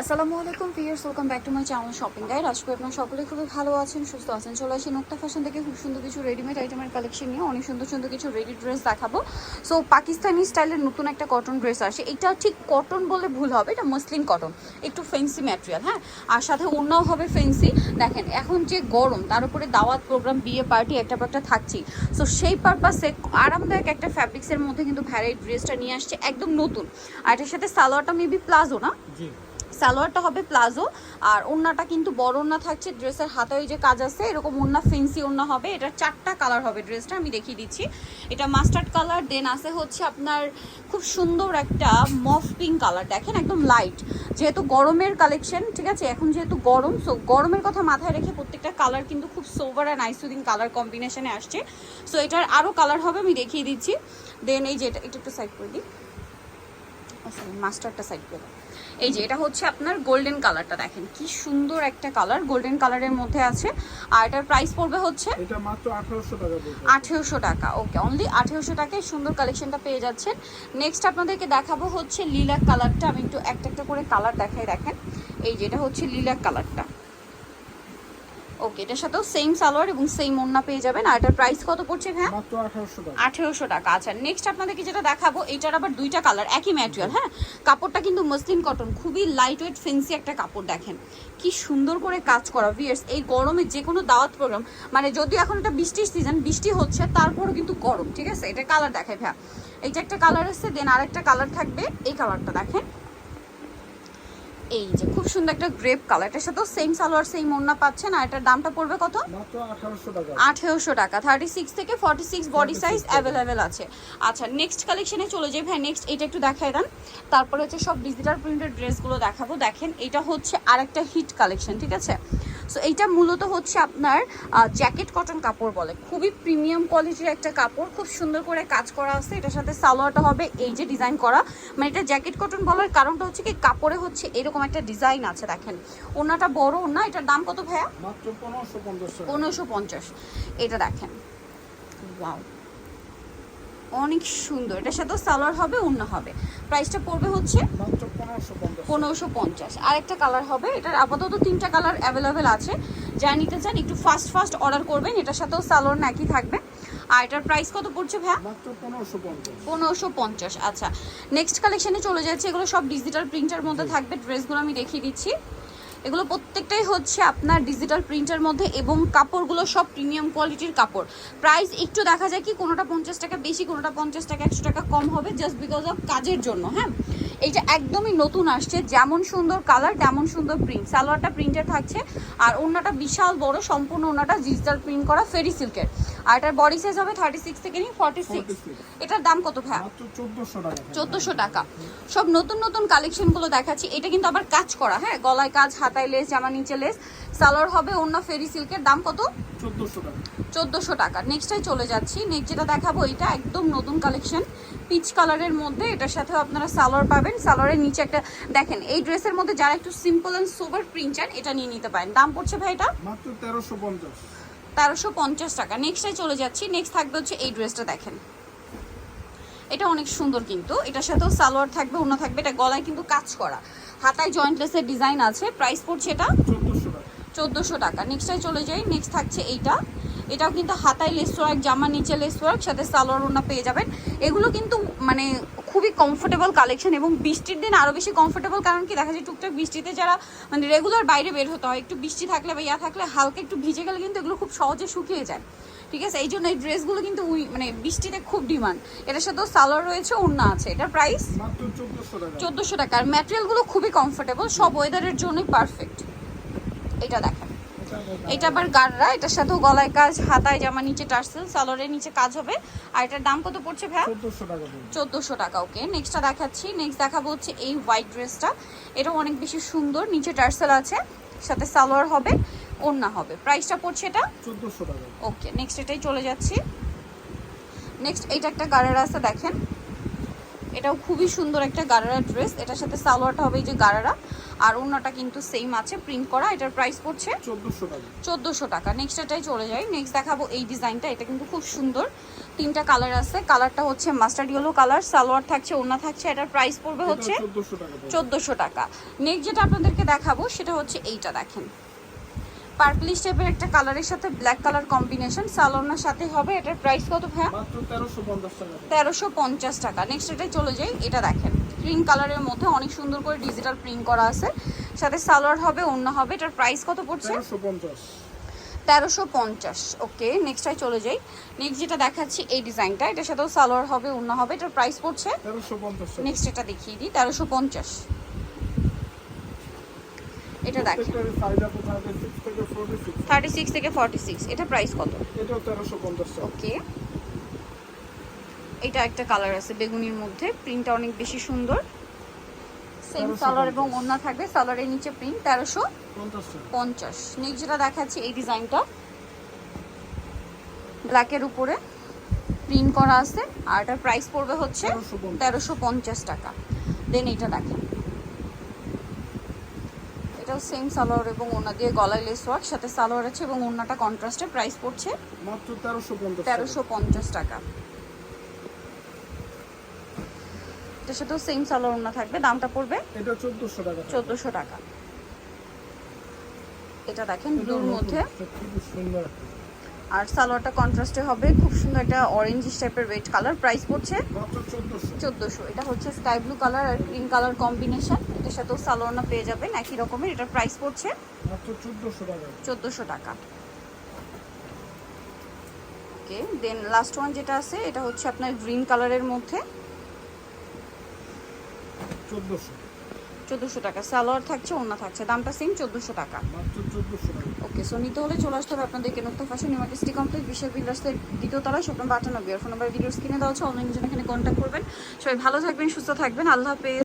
আসসালামু আলাইকুম viewers welcome back to my channel shopping guide আজকে আপনার সকলে খুবই ভালো আছেন, সুস্থ আছেন। চলে আসি নোক্তা ফ্যাশন থেকে, খুব সুন্দর কিছু রেডিমেড আইটেমের কালেকশন নিয়ে। অনেক সুন্দর সুন্দর কিছু রেডি ড্রেস দেখাবো। সো পাকিস্তানি স্টাইলের নতুন একটা কটন ড্রেস আসে। এটা ঠিক কটন বলে ভুল হবে, এটা মসলিন কটন একটু ফেন্সি ম্যাটেরিয়াল হ্যাঁ? আর সাথে অন্যও হবে ফেন্সি দেখেন, এখন যে গরম, তার উপরে দাওয়াত প্রোগ্রাম বিয়ে পার্টি একটা পর একটা থাকছেই। সো সেই পারপাসে আরামদায়ক একটা ফ্যাব্রিক্সের মধ্যে কিন্তু ভ্যারাইট ড্রেসটা নিয়ে আসছে, একদম নতুন। আর এটার সাথে সালোয়ারটা মেবি প্লাজো না? সালোয়ারটা হবে প্লাজো, আর ওড়নাটা কিন্তু বড় ওড়না থাকছে ড্রেসের হাতে ওই যে কাজ আছে, এরকম ওড়না ফেন্সি ওড়না হবে। এটা চারটা কালার হবে ড্রেসটা, আমি দেখিয়ে দিচ্ছি। এটা মাস্টার্ড কালার দেন আছে হচ্ছে আপনার খুব সুন্দর একটা মফ পিঙ্ক কালার দেখেন একদম লাইট যেহেতু গরমের কালেকশন ঠিক আছে? এখন যেহেতু গরম সো গরমের কথা মাথায় রেখে প্রত্যেকটা কালার কিন্তু খুব সোভার অ্যান্ড আইসুদিং কালার কম্বিনেশনে আসছে। সো এটার আরও কালার হবে, আমি দেখিয়ে দিচ্ছি। দেন এই যে এটা একটু সাইড করে দিই। মাস্টারটা সাইড করে। এই যে এটা হচ্ছে আপনার গোল্ডেন কালারটা দেখেন। কি সুন্দর একটা কালার গোল্ডেন কালারের মধ্যে আছে। আর এটার প্রাইস পড়বে হচ্ছে এটা মাত্র আঠারোশো টাকা পড়বে। আঠেরোশো টাকা ওকে অনলি আঠেরোশো টাকায় সুন্দর কালেকশনটা পেয়ে যাচ্ছেন। নেক্সট আপনাদেরকে দেখাবো হচ্ছে লিলাক কালারটা আমি একটু একটা একটা করে কালার দেখাই দেখেন। এই যে এটা হচ্ছে লিলাক কালারটা ওকে এটার সাথেও সেম সালোয়ার এবং সেম ওন্না পেয়ে যাবেন। আর এটার প্রাইস কত পড়ছে হ্যাঁ আঠারোশো টাকা। আঠেরোশো টাকা। আচ্ছা নেক্সট আপনাদেরকে যেটা দেখাবো এটার আবার দুইটা কালার একই ম্যাটেরিয়াল হ্যাঁ? কাপড়টা কিন্তু মসলিন কটন খুবই লাইট ওয়েট ফেন্সি একটা কাপড় দেখেন। কি সুন্দর করে কাজ করা ভিয়ার্স এই গরমে যে কোনো দাওয়াত প্রোগ্রাম মানে যদি এখন এটা বৃষ্টির সিজন বৃষ্টি হচ্ছে তারপরও কিন্তু গরম ঠিক আছে? এটা কালার দেখায় ভাইয়া। এইটা একটা কালার আছে দেন আরেকটা কালার থাকবে এই কালারটা দেখেন। এই যে খুব সুন্দর একটা গ্রেপ কালার এটার সাথেও সেম সালোয়ার সেম ওন্না পাচ্ছেন। আর এটার দামটা পড়বে কত? মাত্র আঠারোশো টাকা। থার্টি সিক্স থেকে forty six body size. Available আছে। আচ্ছা নেক্সট কালেকশনে চলে যাই। ভাই নেক্সট এটা একটু দেখাই দেন। তারপরে হচ্ছে সব ডিজিটাল প্রিন্টেড ড্রেসগুলো দেখাবো। দেখেন এটা হচ্ছে আরেকটা হিট কালেকশন ঠিক আছে? সো এইটা মূলত হচ্ছে আপনার জ্যাকেট কটন কাপড় বলে। খুবই প্রিমিয়াম কোয়ালিটির একটা কাপড় খুব সুন্দর করে কাজ করা আছে। এটার সাথে সালোয়ারটা হবে এই যে ডিজাইন করা। মানে এটা জ্যাকেট কটন বলার কারণটা হচ্ছে কি কাপড়ে হচ্ছে এরকম একটা ডিজাইন আছে দেখেন। ওনাটা বড় না এটার দাম কত ভাইয়া? পনেরোশো পঞ্চাশ এটা দেখেন। ওয়াও অনেক সুন্দর। এটার সাথেও সালোয়ার হবে অন্য হবে। প্রাইসটা পড়বে হচ্ছে পনেরোশো পঞ্চাশ। পঞ্চাশ। আরেকটা কালার হবে এটার আপাতত তিনটা কালার অ্যাভেলেবেল আছে। যা নিতে চান একটু ফাস্ট ফাস্ট অর্ডার করবেন এটার সাথেও সালোয়ার নাকি থাকবে। আর এটার প্রাইস কত পড়ছে ভাইয়া? পঞ্চাশ। পনেরোশো পঞ্চাশ আচ্ছা। নেক্সট কালেকশানে চলে যাচ্ছে এগুলো সব ডিজিটাল প্রিন্টের মধ্যে থাকবে ড্রেসগুলো আমি দেখিয়ে দিচ্ছি। এগুলো প্রত্যেকটাই হচ্ছে আপনার ডিজিটাল প্রিন্টের মধ্যে এবং কাপড়গুলো সব প্রিমিয়াম কোয়ালিটির কাপড়। প্রাইস একটু দেখা যায় কি কোনোটা পঞ্চাশ টাকা বেশি, কোনোটা পঞ্চাশ টাকা, একশো টাকা কম হবে জাস্ট বিকজ অফ কাজের জন্য হ্যাঁ? এইটা একদমই নতুন আসছে যেমন সুন্দর কালার তেমন সুন্দর প্রিন্ট সালোয়ারটা প্রিন্টের থাকছে আর ওনাটা বিশাল বড় সম্পূর্ণ ওনাটা ডিজিটাল প্রিন্ট করা ফেরি সিল্কের আর এটার বডি সাইজ হবে থার্টি সিক্স থেকে নিয়ে ফর্টি সিক্স এটার দাম কত ভাই মাত্র চোদ্দোশো টাকা। চোদ্দোশো টাকা। সব নতুন নতুন কালেকশনগুলো দেখাচ্ছি। এটা কিন্তু আবার কাজ করা হ্যাঁ? গলায় কাজ হাতায় লেস জামা নিচে লেস সালোয়ার হবে অন্য ফেরি সিল্কের দাম কত? চোদ্দোশো টাকা। নেক্সটাই চলে যাচ্ছি। নেক্সট যেটা দেখাবো এটা একদম নতুন কালেকশন পিচ কালারের মধ্যে এটার সাথেও আপনারা সালোয়ার পাবেন। সালোয়ারের নিচে একটা দেখেন এই ড্রেসের মধ্যে যারা একটু সিম্পল অ্যান্ড সোবার প্রিন্ট চান এটা নিয়ে নিতে পারেন। দাম পড়ছে ভাই এটা? মাত্র তেরোশো পঞ্চাশ। তেরোশো পঞ্চাশ টাকা। নেক্সটাই চলে যাচ্ছি। নেক্সট থাকবে হচ্ছে এই ড্রেসটা দেখেন। এটা অনেক সুন্দর কিন্তু। এটার সাথেও সালোয়ার থাকবে অন্য থাকবে। এটা গলায় কিন্তু কাজ করা। হাতায় জয়েন্টলেসের ডিজাইন আছে। প্রাইস পড়ছে এটা? চোদ্দোশো টাকা। নেক্সটাই চলে যাই নেক্সট থাকছে এইটা। এটাও কিন্তু হাতায় লেস ওয়ার্ক জামা নিচে লেস ওয়ার্ক সাথে সালোয়ার ওনা পেয়ে যাবেন। এগুলো কিন্তু মানে খুবই কমফোর্টেবল কালেকশন এবং বৃষ্টির দিন আরও বেশি কমফোর্টেবল কারণ কি দেখা যায় টুকটাক বৃষ্টিতে যারা মানে রেগুলার বাইরে বের হতে হয় একটু বৃষ্টি থাকলে বা ইয়া থাকলে হালকা একটু ভিজে গেলে কিন্তু এগুলো খুব সহজে শুকিয়ে যায়। ঠিক আছে? এই জন্য এই ড্রেসগুলো কিন্তু উই মানে বৃষ্টিতে খুব ডিমান্ড এটার সাথেও সালোয়ার রয়েছে ওড়না আছে। এটার প্রাইস চোদ্দোশো টাকা। আর ম্যাটেরিয়ালগুলো খুবই কমফোর্টেবল সব ওয়েদারের জন্যই পারফেক্ট এটা দেখেন। এটা আবার গাররা এটার সাথেও গলায় কাজ হাতায় জামা নিচে টার্সেল সালোয়ারের নিচে কাজ হবে। আর এটার দাম কত পড়ছে ভাইয়া? চোদ্দোশো টাকা পড়বে চোদ্দোশো টাকা ওকে নেক্সটটা দেখাচ্ছি। নেক্সট দেখাবো হচ্ছে এই হোয়াইট ড্রেসটা এটাও অনেক বেশি সুন্দর নিচে টার্সেল আছে সাথে সালোয়ার হবে ওড়না হবে। প্রাইসটা পড়ছে এটা? চোদ্দোশো টাকা। ওকে নেক্সট এটাই চলে যাচ্ছি। নেক্সট এইটা একটা গারারা আছে দেখেন। এটাও খুবই সুন্দর একটা গারারা ড্রেস। এটার সাথে সালোয়ারটা হবে এই যে গারারা। আর অন্যটা কিন্তু সেম আছে প্রিন্ট করা। এটার প্রাইস পড়ছে চোদ্দোশো টাকা। চোদ্দোশো টাকা। নেক্সট এটাই চলে যাই। নেক্সট দেখাবো এই ডিজাইনটা এটা কিন্তু খুব সুন্দর। তিনটা কালার আছে। কালারটা হচ্ছে মাস্টার্ড ইয়েলো কালার সালোয়ার থাকছে ওড়না থাকছে। এটার প্রাইস পড়বে হচ্ছে। চোদ্দোশো টাকা নেক্সট যেটা আপনাদেরকে দেখাবো সেটা হচ্ছে এইটা দেখেন। পার্পলিশ টাইপের একটা কালারের সাথে ব্ল্যাক কালার কম্বিনেশন সালোনার সাথে হবে। এটার প্রাইস কত ভাইয়া? তেরোশো পঞ্চাশ টাকা। নেক্সট এটাই চলে যাই এটা দেখেন। গ্রিন কালারের মধ্যে অনেক সুন্দর করে ডিজিটাল প্রিন্ট করা আছে। সাথে সালোয়ার হবে অন্য হবে। এটার প্রাইস কত পড়ছে? তেরোশো পঞ্চাশ। ওকে। নেক্সটটাই চলে যাই। নেক্সট যেটা দেখাচ্ছি এই ডিজাইনটা। এটার সাথেও সালোয়ার হবে অন্য হবে। এটার প্রাইস পড়ছে? নেক্সট এটা দেখিয়ে দিই তেরোশো পঞ্চাশ। এটা প্রত্যেকটারই থার্টি সিক্স থেকে ফোর্টি সিক্স এটা প্রাইস কত? ওকে এটা একটা কালার আছে বেগুনির মধ্যে। প্রিন্টটা অনেক বেশি সুন্দর। সেম 1350 সালোয়ার এবং ওড়না থাকবে। সালোয়ারের নিচে প্রিন্ট তেরোশো পঞ্চাশ নেক্সট যেটা দেখাচ্ছি এই ডিজাইনটা ব্ল্যাকের উপরে প্রিন্ট করা আছে। আর এটার প্রাইস পড়বে হচ্ছে তেরোশো পঞ্চাশ। টাকা। দেন এটা দেখেন। এটাও সেম সালোয়ার এবং ওনা দিয়ে গলায় লেস ওয়ার্ক সাথে সালোয়ার আছে এবং ওনাটা কন্ট্রাস্টে প্রাইস পড়ছে মাত্র তেরোশো পঞ্চাশ তেরোশো পঞ্চাশ টাকা। এটার সাথেও সেম সালোয়ার ওনা থাকবে দামটা পড়বে এটা চোদ্দোশো টাকা চোদ্দোশো টাকা। এটা দেখেন ব্লুর মধ্যে। খুব সুন্দর আর সালোয়ারটা কন্ট্রাস্টে হবে। খুব সুন্দর একটা অরেঞ্জ টাইপের রেড কালার প্রাইস পড়ছে চোদ্দোশো। এটা হচ্ছে স্কাই ব্লু কালার আর গ্রিন কালার কম্বিনেশন এটার সাথেও সালোয়ারনা পেয়ে যাবেন একই রকমের। এটার প্রাইস পড়ছে চোদ্দোশো টাকা। ওকে দেন লাস্ট ওয়ান যেটা আছে এটা হচ্ছে আপনার গ্রিন কালারের মধ্যে। চোদ্দোশো। টাকা। সালোয়ার থাকছে ওনা থাকছে। দামটা সেম চোদ্দোশো টাকা। চোদ্দোশো টাকা। ওকে সো নিতে হলে চলে আসতে হবে আপনাদের কেনত্ব ফ্যাশন ইমার্জেন্সি কমপ্লেক্স বিল্ডার্সের দ্বিতীয় তলায় স্বপ্ন বাটানব্বই আর ফোন নাম্বার ভিডিও স্ক্রিনে দেওয়া হচ্ছে অনলাইনের জন্য এখানে কন্ট্যাক্ট করবেন। সবাই ভালো থাকবেন, সুস্থ থাকবেন, আল্লাহ হাফেজ।